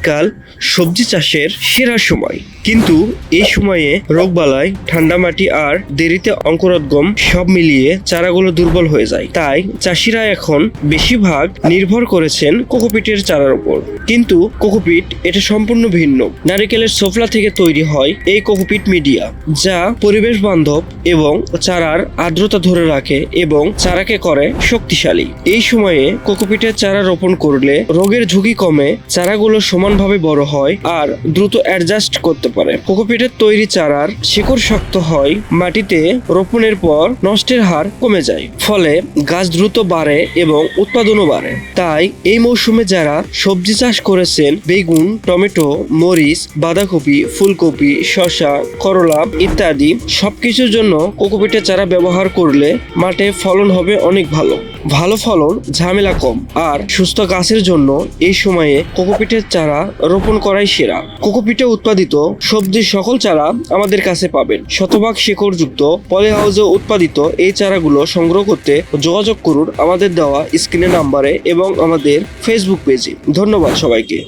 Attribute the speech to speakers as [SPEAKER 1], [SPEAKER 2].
[SPEAKER 1] শীতকাল সবজি চাষের সেরা সময়। কিন্তু এই সময়ে রোগবালাই, ঠান্ডা মাটি আর দেরিতে অঙ্কুরোদ্গম সব মিলিয়ে চারাগুলো দুর্বল হয়ে যায়। তাই চাষিরা এখন বেশিরভাগ নির্ভর করেছেন কোকোপিটের চারার উপর। কিন্তু কোকোপিট এটা সম্পূর্ণ ভিন্ন। নারিকেলের সোফলা থেকে তৈরি হয় এই কোকোপিট মিডিয়া, যা পরিবেশ বান্ধব এবং চারার আর্দ্রতা ধরে রাখে এবং চারাকে করে শক্তিশালী। এই সময়ে কোকোপিটের চারা রোপণ করলে রোগের ঝুঁকি কমে চারাগুলো সমানভাবে বড় হয় আর দ্রুত অ্যাডজাস্ট করতে পারে। কোকোপিটের তৈরি চারার শিকড় শক্ত হয়, মাটিতে রোপণের পর নষ্টের হার কমে যায়, ফলে গাছ দ্রুত বাড়ে এবং উৎপাদনও বাড়ে। তাই এই মৌসুমে যারা সবজি চাষ করেছেন, বেগুন, টমেটো, মরিচ, বাঁধাকপি, ফুলকপি, শসা, করলা ইত্যাদি, সবকিছুর জন্য কোকোপিটের চারা ব্যবহার করলে মাঠে ফলন হবে অনেক ভালো। ভালো ফলন, ঝামেলা কম। আর সুস্থ গাছের জন্য এই সময়ে কোকোপিটের চারা রোপণ করাই সেরা। কোকোপিটে উৎপাদিত সবজির সকল চারা আমাদের কাছে পাবেন। শতভাগ শেকড়যুক্ত, পলি হাউসে উৎপাদিত এই চারাগুলো সংগ্রহ করতে যোগাযোগ করুন আমাদের দেওয়া স্ক্রিনের নাম্বারে এবং আমাদের ফেসবুক পেজে ধন্যবাদ সবাইকে।